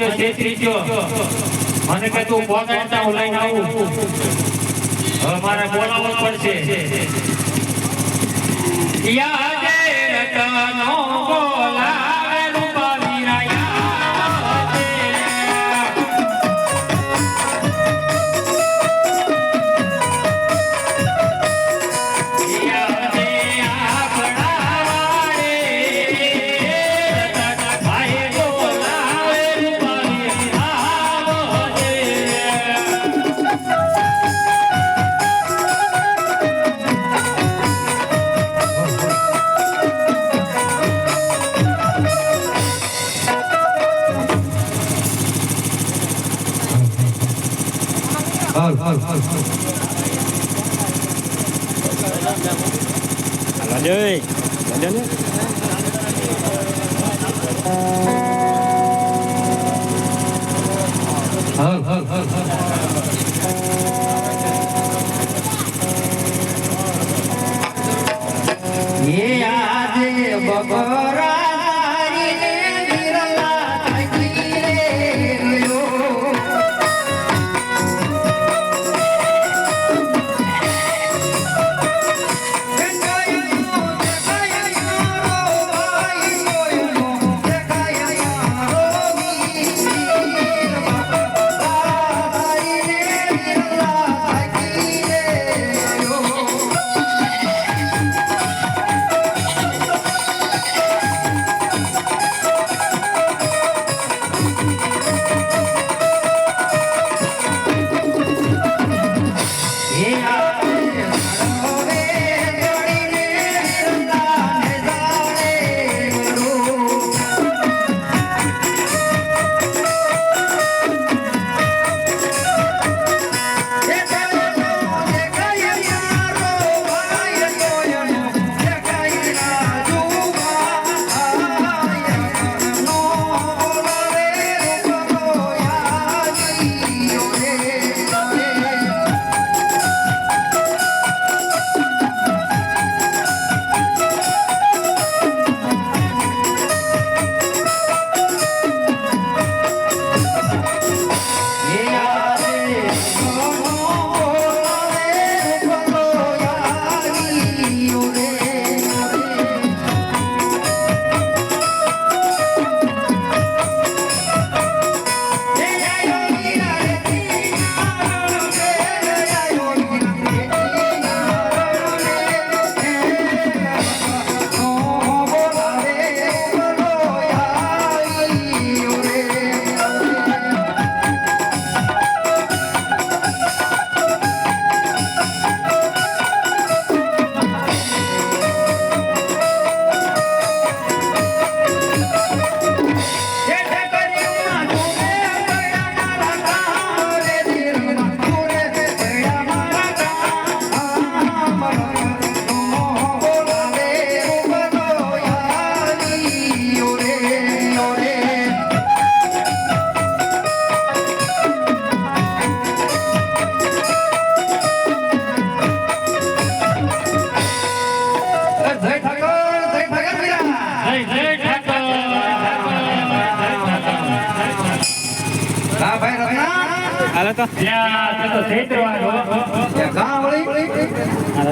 મેં જો છેતરી ગયો મને કે તું પોગાડતા હું લઈને આવું. હવે મારે બોલાવવું પડશે. યાદે રટનો બોલાવે હાલ હલ હલ હલ. એ આજે બપોરા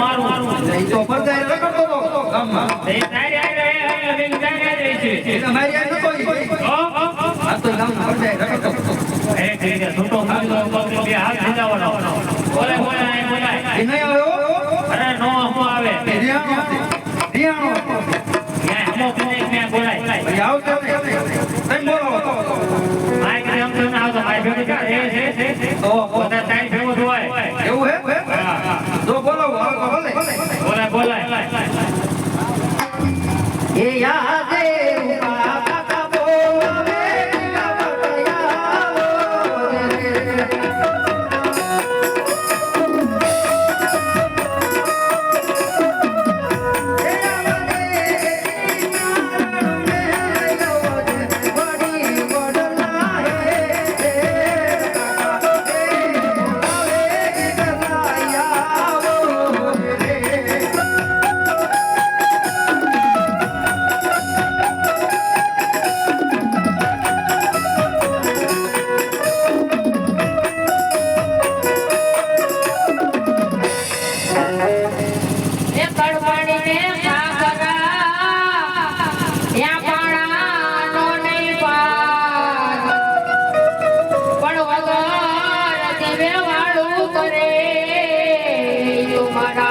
મારા. તો ને. તો. બોલો આવું. ગામમાં એ તારી તારી છે. મારી આ નતો. આ તો. છૂટો બે હાથ. બોલે, બોલે, અહીં બોલાય. એ નહીં આવ્યો અરે નો હમો આવે હમો એ આવતો ને તઈ માઈક ને તો ના આવતો મારી ભેગું એ છે તો ભેગું હોય એવું હે કરે મારા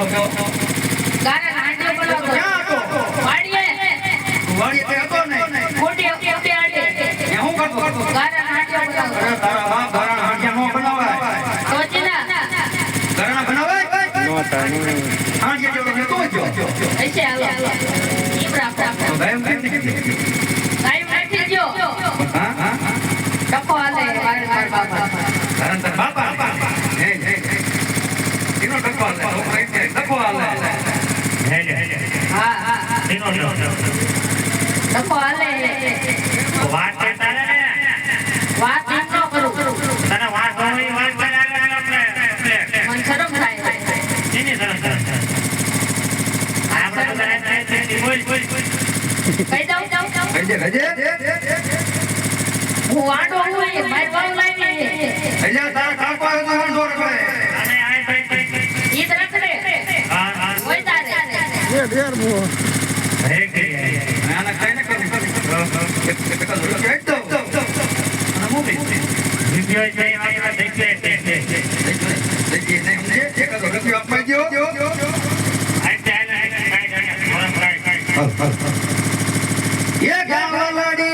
ગારા નાટ્ય બોલાવો ક્યાં હતો? વાડીએ વાડી હતો ને મોટી મોટી આડી ત્યાં હું કરતો હતો? ગારા નાટ્ય બોલાવો અરે તારા બાપ ઘરાણા હાંડિયા નો બનાવાય. સોચીના ઘરાણા બનાવાય? નહોતા, નહીં. હાંડિયા જેવડો મેં તો જો. એસે હાલો ઈબ્રા પ્રાપ્ત ભાઈ એમ કેમ નહીં? ટાઈમ હા, હા, હા. ટકો હાલે વારે વારે બાપા ઘરાણા તારા બાપા. હે, હે, હે. એનો ટકો હાલે. છોકરા એમ કહે, ટકો હાલે. હે લે હા હા એનો લ્યો. ટકો હાલે વાત છે તારે ને વાત એમ ન કરું તને વાત હોય વાત કરે આપણે આપણે. શરમ થાય એની સરસ સરસ. આપણે તો તારે તારે તારે બોલ બોલ બોલ. કહી દઉં કહેજે, કહેજે. હું વાંઢો હું મારી વાવ લાવી એટલે તારા કાકો કાઢ યાર મો હે કે ના ના કઈ ના કરી તો નમો મે જીપીઆઈ કઈ આયા દેખે દેખે દેખે ને હમને એક તો ગતિ અપાઈ ગયો આ ચાલે કઈ કઈ કઈ કઈ કઈ એ ગામ વાળાડી